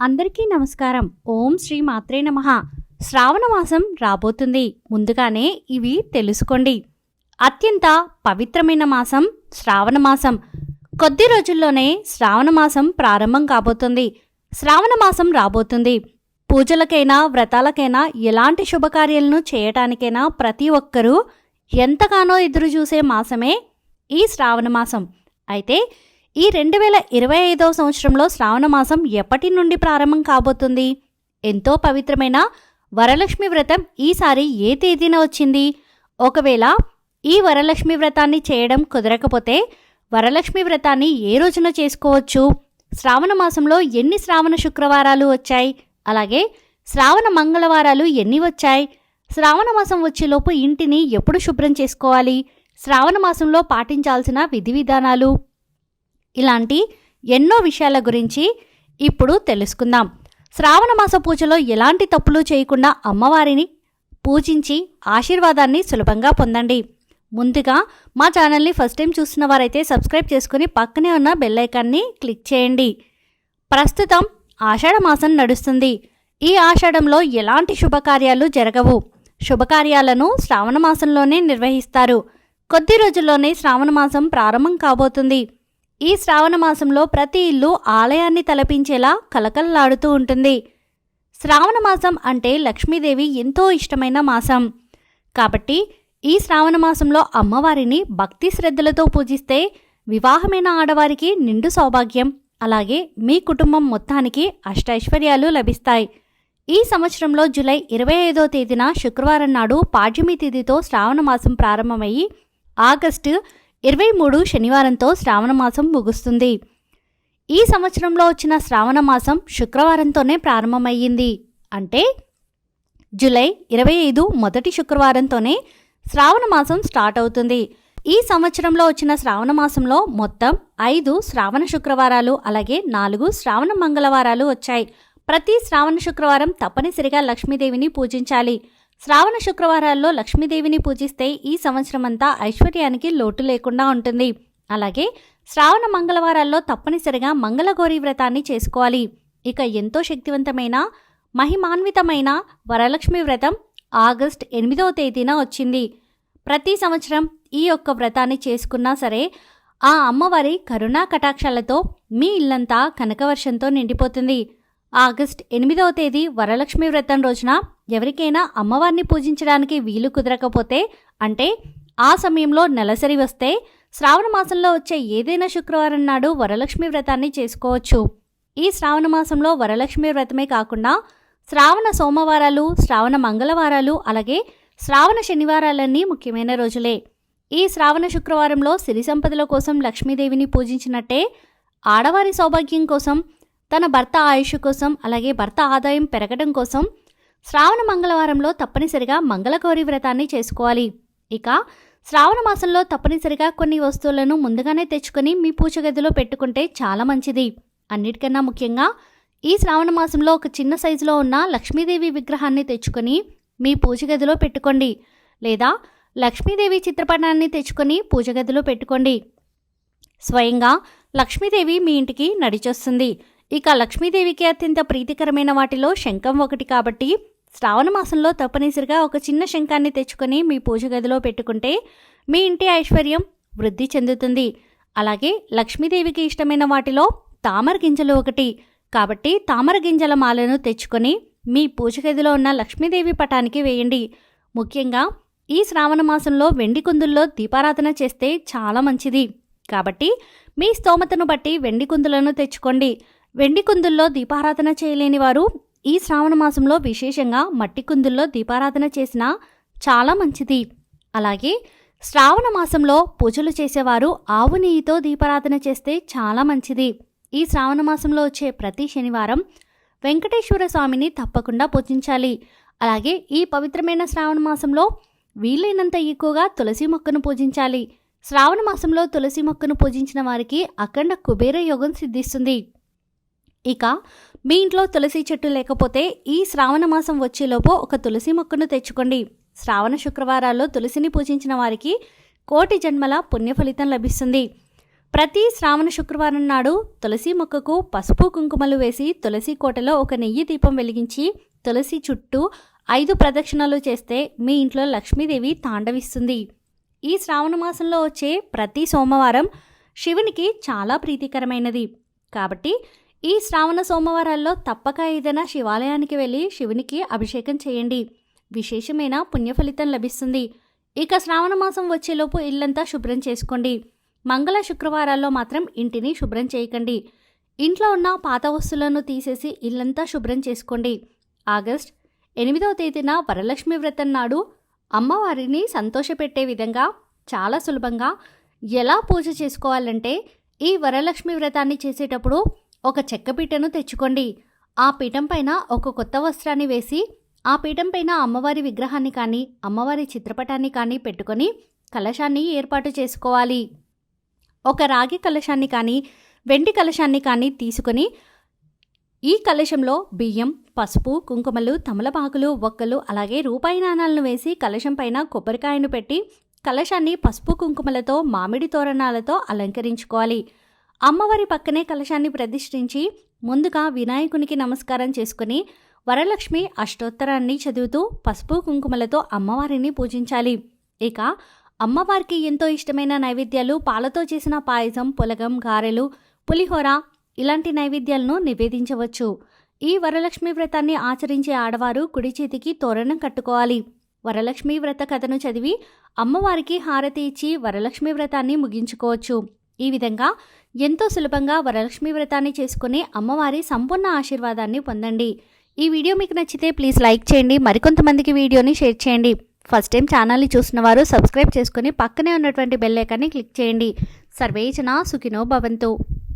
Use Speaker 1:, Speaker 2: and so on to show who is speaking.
Speaker 1: అందరికీ నమస్కారం. ఓం శ్రీ మాత్రే నమ. శ్రావణ మాసం రాబోతుంది. ముందుగానే ఇవి తెలుసుకోండి. అత్యంత పవిత్రమైన మాసం శ్రావణ మాసం. కొద్ది రోజుల్లోనే శ్రావణ మాసం ప్రారంభం కాబోతుంది. శ్రావణ మాసం రాబోతుంది. పూజలకైనా వ్రతాలకైనా ఎలాంటి శుభకార్యాలను చేయటానికైనా ప్రతి ఒక్కరూ ఎంతగానో ఎదురు చూసే మాసమే ఈ శ్రావణ మాసం. అయితే ఈ రెండు వేల ఇరవై ఐదవ సంవత్సరంలో శ్రావణ మాసం ఎప్పటి నుండి ప్రారంభం కాబోతుంది? ఎంతో పవిత్రమైన వరలక్ష్మి వ్రతం ఈసారి ఏ తేదీన వచ్చింది? ఒకవేళ ఈ వరలక్ష్మి వ్రతాన్ని చేయడం కుదరకపోతే వరలక్ష్మి వ్రతాన్ని ఏ రోజున చేసుకోవచ్చు? శ్రావణ మాసంలో ఎన్ని శ్రావణ శుక్రవారాలు వచ్చాయి? అలాగే శ్రావణ మంగళవారాలు ఎన్ని వచ్చాయి? శ్రావణ మాసం వచ్చేలోపు ఇంటిని ఎప్పుడు శుభ్రం చేసుకోవాలి? శ్రావణ మాసంలో పాటించాల్సిన విధి విధానాలు? ఇలాంటి ఎన్నో విషయాల గురించి ఇప్పుడు తెలుసుకుందాం. శ్రావణ మాస పూజలో ఎలాంటి తప్పులు చేయకుండా అమ్మవారిని పూజించి ఆశీర్వాదాన్ని సులభంగా పొందండి. ముందుగా మా ఛానల్ని ఫస్ట్ టైం చూసిన వారైతే సబ్స్క్రైబ్ చేసుకుని పక్కనే ఉన్న బెల్ ఐకాన్ని క్లిక్ చేయండి. ప్రస్తుతం ఆషాఢ మాసం నడుస్తుంది. ఈ ఆషాఢంలో ఎలాంటి శుభకార్యాలు జరగవు? శుభకార్యాలను శ్రావణ మాసంలోనే నిర్వహిస్తారు. కొద్ది రోజుల్లోనే శ్రావణ మాసం ప్రారంభం కాబోతుంది. ఈ శ్రావణ మాసంలో ప్రతి ఇల్లు ఆలయాన్ని తలపించేలా కలకలలాడుతూ ఉంటుంది. శ్రావణ మాసం అంటే లక్ష్మీదేవి ఎంతో ఇష్టమైన మాసం. కాబట్టి ఈ శ్రావణ మాసంలో అమ్మవారిని భక్తి శ్రద్ధలతో పూజిస్తే వివాహమైన ఆడవారికి నిండు సౌభాగ్యం అలాగే మీ కుటుంబం మొత్తానికి అష్టైశ్వర్యాలు లభిస్తాయి. ఈ సంవత్సరంలో జూలై ఇరవై ఐదో తేదీన శుక్రవారం నాడు పాడ్యమి తిథితో శ్రావణ మాసం ప్రారంభమయ్యి ఆగస్టు ఇరవై మూడు శనివారంతో శ్రావణ మాసం ముగుస్తుంది. ఈ సంవత్సరంలో వచ్చిన శ్రావణ మాసం శుక్రవారంతోనే ప్రారంభమయ్యింది. అంటే జూలై ఇరవై ఐదు మొదటి శుక్రవారంతోనే శ్రావణ మాసం స్టార్ట్ అవుతుంది. ఈ సంవత్సరంలో వచ్చిన శ్రావణ మాసంలో మొత్తం ఐదు శ్రావణ శుక్రవారాలు అలాగే నాలుగు శ్రావణ మంగళవారాలు వచ్చాయి. ప్రతి శ్రావణ శుక్రవారం తప్పనిసరిగా లక్ష్మీదేవిని పూజించాలి. శ్రావణ శుక్రవారాల్లో లక్ష్మీదేవిని పూజిస్తే ఈ సంవత్సరమంతా ఐశ్వర్యానికి లోటు లేకుండా ఉంటుంది. అలాగే శ్రావణ మంగళవారాల్లో తప్పనిసరిగా మంగళగౌరి వ్రతాన్ని చేసుకోవాలి. ఇక ఎంతో శక్తివంతమైన మహిమాన్వితమైన వరలక్ష్మి వ్రతం ఆగస్ట్ ఎనిమిదవ తేదీన వచ్చింది. ప్రతి సంవత్సరం ఈ యొక్క వ్రతాన్ని చేసుకున్నా సరే ఆ అమ్మవారి కరుణా కటాక్షాలతో మీ ఇల్లంతా కనకవర్షంతో నిండిపోతుంది. ఆగస్ట్ ఎనిమిదవ తేదీ వరలక్ష్మి వ్రతం రోజున ఎవరికైనా అమ్మవారిని పూజించడానికి వీలు కుదరకపోతే అంటే ఆ సమయంలో నెలసరి వస్తే శ్రావణ మాసంలో వచ్చే ఏదైనా శుక్రవారం నాడు వరలక్ష్మి వ్రతాన్ని చేసుకోవచ్చు. ఈ శ్రావణ మాసంలో వరలక్ష్మి వ్రతమే కాకుండా శ్రావణ సోమవారాలు శ్రావణ మంగళవారాలు అలాగే శ్రావణ శనివారాలన్నీ ముఖ్యమైన రోజులే. ఈ శ్రావణ శుక్రవారంలో సిరి సంపదల కోసం లక్ష్మీదేవిని పూజించినట్టే ఆడవారి సౌభాగ్యం కోసం తన భర్త ఆయుష్ కోసం అలాగే భర్త ఆదాయం పెరగడం కోసం శ్రావణ మంగళవారంలో తప్పనిసరిగా మంగళగౌరి వ్రతాన్ని చేసుకోవాలి. ఇక శ్రావణ మాసంలో తప్పనిసరిగా కొన్ని వస్తువులను ముందుగానే తెచ్చుకొని మీ పూజ గదిలో పెట్టుకుంటే చాలా మంచిది. అన్నిటికన్నా ముఖ్యంగా ఈ శ్రావణ మాసంలో ఒక చిన్న సైజులో ఉన్న లక్ష్మీదేవి విగ్రహాన్ని తెచ్చుకొని మీ పూజ గదిలో పెట్టుకోండి. లేదా లక్ష్మీదేవి చిత్రపటాన్ని తెచ్చుకొని పూజ గదిలో పెట్టుకోండి. స్వయంగా లక్ష్మీదేవి మీ ఇంటికి నడిచొస్తుంది. ఇక లక్ష్మీదేవికి అత్యంత ప్రీతికరమైన వాటిలో శంఖం ఒకటి కాబట్టి శ్రావణ మాసంలో తప్పనిసరిగా ఒక చిన్న శంఖాన్ని తెచ్చుకొని మీ పూజ గదిలో పెట్టుకుంటే మీ ఇంటి ఐశ్వర్యం వృద్ధి చెందుతుంది. అలాగే లక్ష్మీదేవికి ఇష్టమైన వాటిలో తామర గింజలు ఒకటి కాబట్టి తామర గింజల మాలను తెచ్చుకొని మీ పూజ గదిలో ఉన్న లక్ష్మీదేవి పటానికి వేయండి. ముఖ్యంగా ఈ శ్రావణ మాసంలో వెండి కుందుల్లో దీపారాధన చేస్తే చాలా మంచిది. కాబట్టి మీ స్తోమతను బట్టి వెండి కుందులను తెచ్చుకోండి. వెండి కుందుల్లో దీపారాధన చేయలేని వారు ఈ శ్రావణ మాసంలో విశేషంగా మట్టి కుందుల్లో దీపారాధన చేసినా చాలా మంచిది. అలాగే శ్రావణ మాసంలో పూజలు చేసేవారు ఆవు నెయ్యితో దీపారాధన చేస్తే చాలా మంచిది. ఈ శ్రావణ మాసంలో వచ్చే ప్రతి శనివారం వెంకటేశ్వర స్వామిని తప్పకుండా పూజించాలి. అలాగే ఈ పవిత్రమైన శ్రావణ మాసంలో వీలైనంత ఎక్కువగా తులసి మొక్కను పూజించాలి. శ్రావణ మాసంలో తులసి మొక్కను పూజించిన వారికి అఖండ కుబేర యోగం సిద్ధిస్తుంది. ఇక మీ ఇంట్లో తులసి చెట్టు లేకపోతే ఈ శ్రావణ మాసం వచ్చేలోపు ఒక తులసి మొక్కను తెచ్చుకోండి. శ్రావణ శుక్రవారాల్లో తులసిని పూజించిన వారికి కోటి జన్మల పుణ్య ఫలితం లభిస్తుంది. ప్రతి శ్రావణ శుక్రవారం నాడు తులసి మొక్కకు పసుపు కుంకుమలు వేసి తులసి కోటలో ఒక నెయ్యి దీపం వెలిగించి తులసి చుట్టూ ఐదు ప్రదక్షిణలు చేస్తే మీ ఇంట్లో లక్ష్మీదేవి తాండవిస్తుంది. ఈ శ్రావణ మాసంలో వచ్చే ప్రతి సోమవారం శివునికి చాలా ప్రీతికరమైనది. కాబట్టి ఈ శ్రావణ సోమవారాల్లో తప్పక ఏదైనా శివాలయానికి వెళ్ళి శివునికి అభిషేకం చేయండి. విశేషమైన పుణ్యఫలితం లభిస్తుంది. ఇక శ్రావణ మాసం వచ్చేలోపు ఇల్లంతా శుభ్రం చేసుకోండి. మంగళ శుక్రవారాల్లో మాత్రం ఇంటిని శుభ్రం చేయకండి. ఇంట్లో ఉన్న పాత వస్తువులను తీసేసి ఇల్లంతా శుభ్రం చేసుకోండి. ఆగస్ట్ ఎనిమిదవ తేదీన వరలక్ష్మి వ్రతం నాడు అమ్మవారిని సంతోషపెట్టే విధంగా చాలా సులభంగా ఎలా పూజ చేసుకోవాలంటే ఈ వరలక్ష్మి వ్రతాన్ని చేసేటప్పుడు ఒక చెక్క పీటను తెచ్చుకోండి. ఆ పీఠం పైన ఒక కొత్త వస్త్రాన్ని వేసి ఆ పీఠం పైన అమ్మవారి విగ్రహాన్ని కానీ అమ్మవారి చిత్రపటాన్ని కానీ పెట్టుకొని కలశాన్ని ఏర్పాటు చేసుకోవాలి. ఒక రాగి కలశాన్ని కానీ వెండి కలశాన్ని కానీ తీసుకొని ఈ కలశంలో బియ్యం పసుపు కుంకుమలు తమలపాకులు ఒక్కలు అలాగే రూపాయి నాణాలను వేసి కలశం పైన కొబ్బరికాయను పెట్టి కలశాన్ని పసుపు కుంకుమలతో మామిడి తోరణాలతో అలంకరించుకోవాలి. అమ్మవారి పక్కనే కలశాన్ని ప్రతిష్ఠించి ముందుగా వినాయకునికి నమస్కారం చేసుకుని వరలక్ష్మి అష్టోత్తరాన్ని చదువుతూ పసుపు కుంకుమలతో అమ్మవారిని పూజించాలి. ఇక అమ్మవారికి ఎంతో ఇష్టమైన నైవేద్యాలు పాలతో చేసిన పాయసం పులగం గారెలు పులిహోర ఇలాంటి నైవేద్యాలను నివేదించవచ్చు. ఈ వరలక్ష్మి వ్రతాన్ని ఆచరించే ఆడవారు కుడి చేతికి తోరణం కట్టుకోవాలి. వరలక్ష్మి వ్రత కథను చదివి అమ్మవారికి హారతి ఇచ్చి వరలక్ష్మి వ్రతాన్ని ముగించుకోవచ్చు. ఈ విధంగా ఎంతో సులభంగా వరలక్ష్మి వ్రతాన్ని చేసుకుని అమ్మవారి సంపూర్ణ ఆశీర్వాదాన్ని పొందండి. ఈ వీడియో మీకు నచ్చితే ప్లీజ్ లైక్ చేయండి మరికొంతమందికి వీడియోని షేర్ చేయండి. ఫస్ట్ టైం ఛానల్ని చూసిన వారు సబ్స్క్రైబ్ చేసుకుని పక్కనే ఉన్నటువంటి బెల్ ఐకాన్ని క్లిక్ చేయండి. సర్వేచన సుఖినో భవంతు.